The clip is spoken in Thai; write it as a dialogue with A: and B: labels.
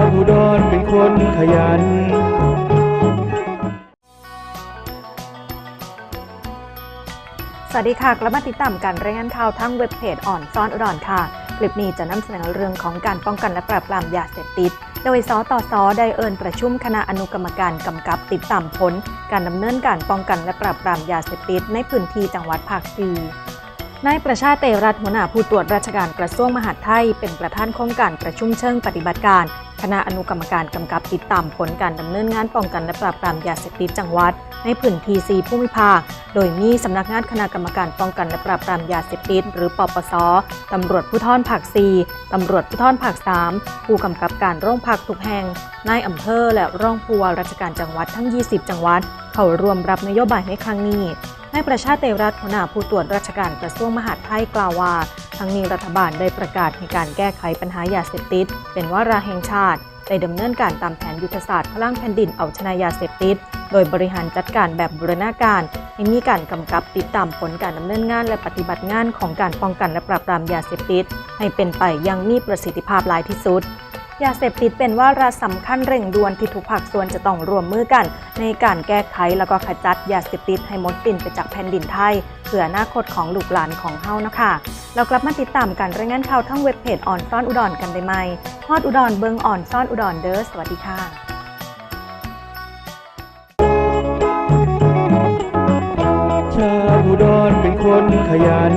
A: คนขยัน
B: สวัสดีค่ะ กลับมาติดตามการรายงานข่าวทั้งเว็บเพจอ่อนซ่อนอุดรค่ะ คลิปนี้จะนำเสนอเรื่องของการป้องกันและปราบปรามยาเสพติด โดยสตสได้เอิญประชุมคณะอนุกรรมการกำกับติดตามผล การดำเนินการป้องกันและปราบปรามยาเสพติดในพื้นที่จังหวัดภาคซี นายประชาเตรัตน์หัวหน้าผู้ตรวจราชการกระทรวงมหาดไทย เป็นประธานโครงการประชุมเชิงปฏิบัติการ คณะอนุกรรมการกำกับติดตามผลการดำเนินงานป้องกันและปราบปรามยาเสพติดจังหวัด ในพื้นที่สีภูมิภาค โดยมีสำนักงานคณะกรรมการป้องกันและปราบปรามยาเสพติดหรือปปสตำรวจภูธรภาค4ตำรวจภูธรภาค3ผู้กำกับการโรงพักทุกแห่งนายอำเภอและรองผู้ว่าราชการจังหวัดทั้ง 20 จังหวัด เข้าร่วมรับนโยบายในครั้งนี้ นายประชาเตรัตน์หัวหน้าผู้ตรวจราชการกระทรวงมหาดไทยกล่าวว่า ทั้งนี้รัฐบาลได้ประกาศให้การแก้ไขปัญหายาเสพติด เป็นวาระแห่งชาติได้ดำเนินการตามแผนยุทธศาสตร์พลังแผ่นดินเอาชนะยาเสพติด โดยบริหารจัดการแบบบูรณาการให้มีการกำกับติดตามผลการดำเนินงานและปฏิบัติงานของการป้องกันและปราบปรามยาเสพติด ให้เป็นไปอยังมีประสิทธิภาพหลายที่สุด ยาเสพติดเป็นว่าระสำคัญเร่งด่วนที่ทุกภาคส่วนจะต้องร่วมมือกัน ในการแก้ไขแล้วก็ขจัดยาเสพติดให้หมดสิ้นไปจากแผ่นดินไทย เพื่ออนาคตของลูกหลานของเฮานะคะ เรากลับมาติดตามการรายงานข่าวทั้งเว็บเพจอ่อนซ่อนอุดรกันได้ไหมฮอดอุดรเบิงอ่อนซ่อนอุดรเด้อสวัสดีค่ะ
A: ชาวอุดรเป็นคนขยัน